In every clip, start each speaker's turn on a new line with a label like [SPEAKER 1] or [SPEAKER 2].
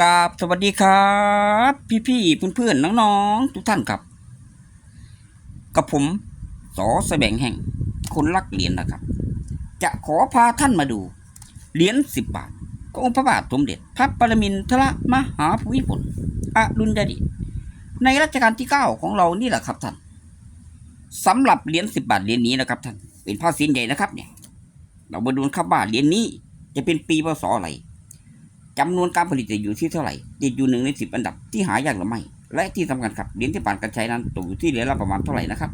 [SPEAKER 1] กราบสวัสดีครับ พี่ๆเพื่อนๆน้องๆทุกท่านครับ กับผมสอแสบงแห่งคนรักเหรียญนะครับ จะขอพาท่านมาดู เหรียญสิบบาทขององค์พระบาทสมเด็จ พระปรมินทรมหาภูมิพลอดุลยเดชในรัชกาลที่เก้าของเรานี่แหละครับท่านสำหรับเหรียญสิบบาทเหรียญนี้นะครับท่านเป็นผ้าสินใหญ่นะครับเนี่ย เรามาดูครับว่าเหรียญนี้จะเป็นปีพศอะไร จำนวนการผลิตจะอยู่ที่เท่าไหร่ ติดอยู่หนึ่งในสิบอันดับที่หายากหรือไม่ และที่สำคัญครับเหรียญที่ผ่านการใช้นั้นตกอยู่ที่เหรียญละประมาณเท่าไหร่นะครับ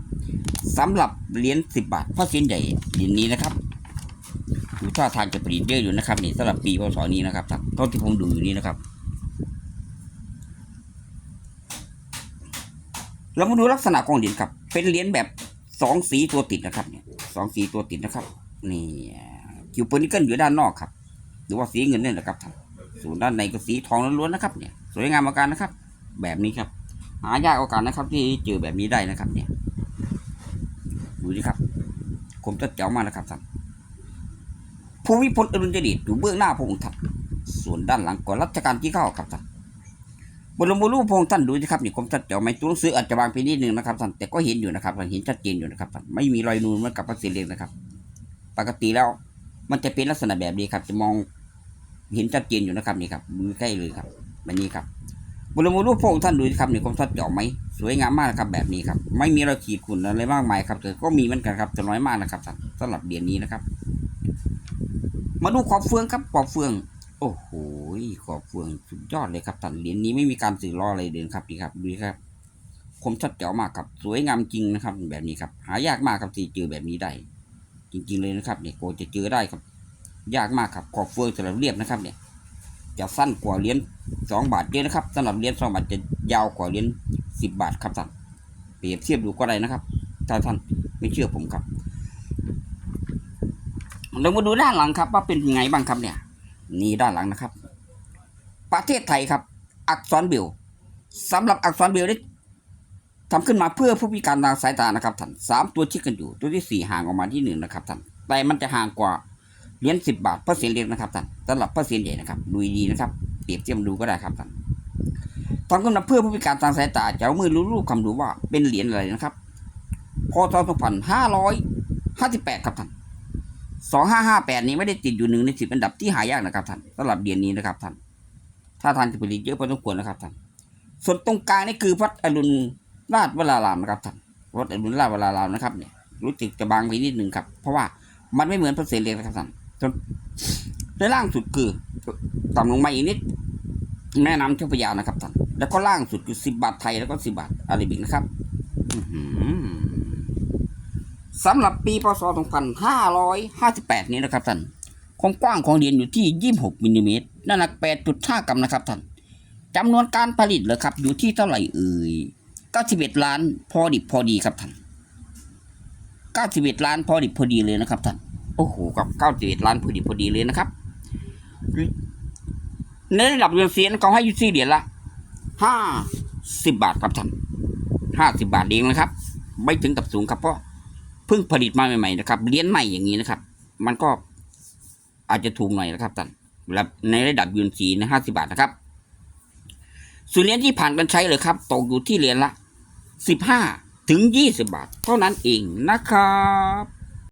[SPEAKER 1] สำหรับเหรียญสิบบาทพระเส้นใหญ่เหรียญนี้นะครับดูท่าทางจะผลิตเยอะอยู่นะครับนี่สำหรับปีพศนี้นะครับท่านเท่าที่ผมดูอยู่นี้นะครับ เรามาดูลักษณะของเหรียญครับ เป็นเหรียญแบบสองสีตัวติดนะครับเนี่ยสองสีตัวติดนะครับนี่คิวเปอร์นิเกิลอยู่ด้านนอกครับ หรือว่าสีเงินนี่ยนะครับท่าน ส่วนด้านในก็สีทองล้วนๆนะครับเนี่ยสวยงามอาการนะครับ แบบนี้ครับ หายากโอกาสนะครับ ที่เจอแบบนี้ได้นะครับ เนี่ยดูดิครับคมจัดเจ๋วมากนะครับท่านภูมิพลอดุลยเดชอยู่เบื้องหน้าพระองค์ท่านส่วนด้านหลังก่อนรัชกาลที่เก้าครับท่านบนลงบนรูปพระองค์ท่านดูสิครับนี่คมจัดเจ๋วไหมตัวหนังสืออาจจะบางไปนิดนึงนะครับท่านแต่ก็เห็นอยู่นะครับท่านเห็นชัดเจนอยู่นะครับท่านไม่มีรอยนูนเหมือนกับพระศิลป์นะครับ ปกติแล้วมันจะเป็นลักษณะแบบนี้ครับ จะมอง เห็นชัดเจนอยู่นะครับนี่ครับดูใกล้เลยครับแบบนี้ครับบนมือรูปพระองค์ท่านดูสิครับนี่คมชัดเจาะไหมสวยงามมากนะครับแบบนี้ครับ ไม่มีรอยขีดข่วนอะไรมากมายครับแต่ก็มีเหมือนกันครับแต่น้อยมากนะครับท่านสำหรับเหรียญนี้นะครับ มาดูขอบเฟืองครับขอบเฟือง โอ้โหขอบเฟืองสุดยอดเลยครับท่านเหรียญนี้ไม่มีการสื่อล้ออะไรเลยนครับนี่ครับดูครับคมชัดเจ๋วมากครับสวยงามจริงนะครับ แบบนี้ครับ หายากมากครับที่เจอแบบนี้ได้จริง ๆเลยนะครับเนี่ยโกจะเจอได้ครับ ยากมากครับขอบเฟืองสำหรับเรียบนะครับเนี่ยจะสั้นกว่าเหรียญสองบาทเยอะนะครับสำหรับเหรียญสองบาทจะยาวกว่าเหรียญสิบบาทครับท่านเปรียบเทียบดูก็ได้นะครับถ้าท่านไม่เชื่อผมครับเรามาดูด้านหลังครับ ว่าเป็นไงบ้างครับเนี่ย นี่ด้านหลังนะครับ ประเทศไทยครับ อักษรเบลสำหรับอักษรเบลได้ทำขึ้นมาเพื่อผู้พิการทางสายตานะครับท่านสามตัวชิดกันอยู่ ตัวที่สี่ห่างออกมาที่หนึ่งนะครับท่านแต่มันจะห่างกว่า เหรียญสิบบาทเปอร์เซ็นต์เล็กนะครับท่านสำหรับเปอร์เซ็นต์ใหญ่นะครับดูดีนะครับเปรียบเทียบดูก็ได้ครับท่านทำขึ้นมาเพื่อผู้พิการทางสายตาจะเอามือรู้รูปคำดูว่าเป็นเหรียญอะไรนะครับ พศสองพันห้าร้อยห้าสิบแปดครับท่านสองห้าห้าแปดนี้ไม่ได้ติดอยู่หนึ่งในสิบอันดับที่หายากนะครับท่านสำหรับเหรียญนี้นะครับท่านถ้าทานจะผลิตเยอะพอสมควรนะครับท่านส่วนตรงกลางนี่คือวัดอรุณราชวรารามนะครับท่านวัดอรุณราชวรารามนะครับเนี่ยรู้สึกจะบางไปนิดหนึ่งครับ เพราะว่ามันไม่เหมือนเปอร์เซ็นต์เล็กนะครับท่าน จนในล่างสุดคือต่ำลงมาอีกนิดแม่น้ำเจ้าพระยานะครับท่านแล้วก็ล่างสุดคือสิบบาทไทยแล้วก็สิบบาทอาราบิกนะครับสำหรับปีพศ 2558 นี้นะครับท่านความกว้างของเหรียญอยู่ที่ 26มิลลิเมตรน้ำหนัก 8.5 กรัมนะครับท่านจำนวนการผลิตเลยครับ อยู่ที่เท่าไหร่เอ่ย91 ล้านพอดิบพอดีครับท่าน91 ล้านพอดิบพอดีเลยนะครับท่าน โอ้โหกับเก้าสิบเอ็ดล้านพอดีพอดีเลยนะครับ ในระดับเงินเสียนเขาให้ยูซี่เหรียญละห้าสิบบาทครับท่านห้าสิบบาทเองนะครับ ไม่ถึงกับสูงครับเพราะเพิ่งผลิตมาใหม่ๆนะครับเหรียญใหม่อย่างนี้นะครับ มันก็อาจจะถูกหน่อยนะครับท่านในระดับยูนสีนะห้าสิบาทนะครับส่วนเหรียญที่ผ่านการใช้เลยครับตกอยู่ที่เหรียญละสิบห้าถึงยี่สิบาท เท่านั้นเองนะครับ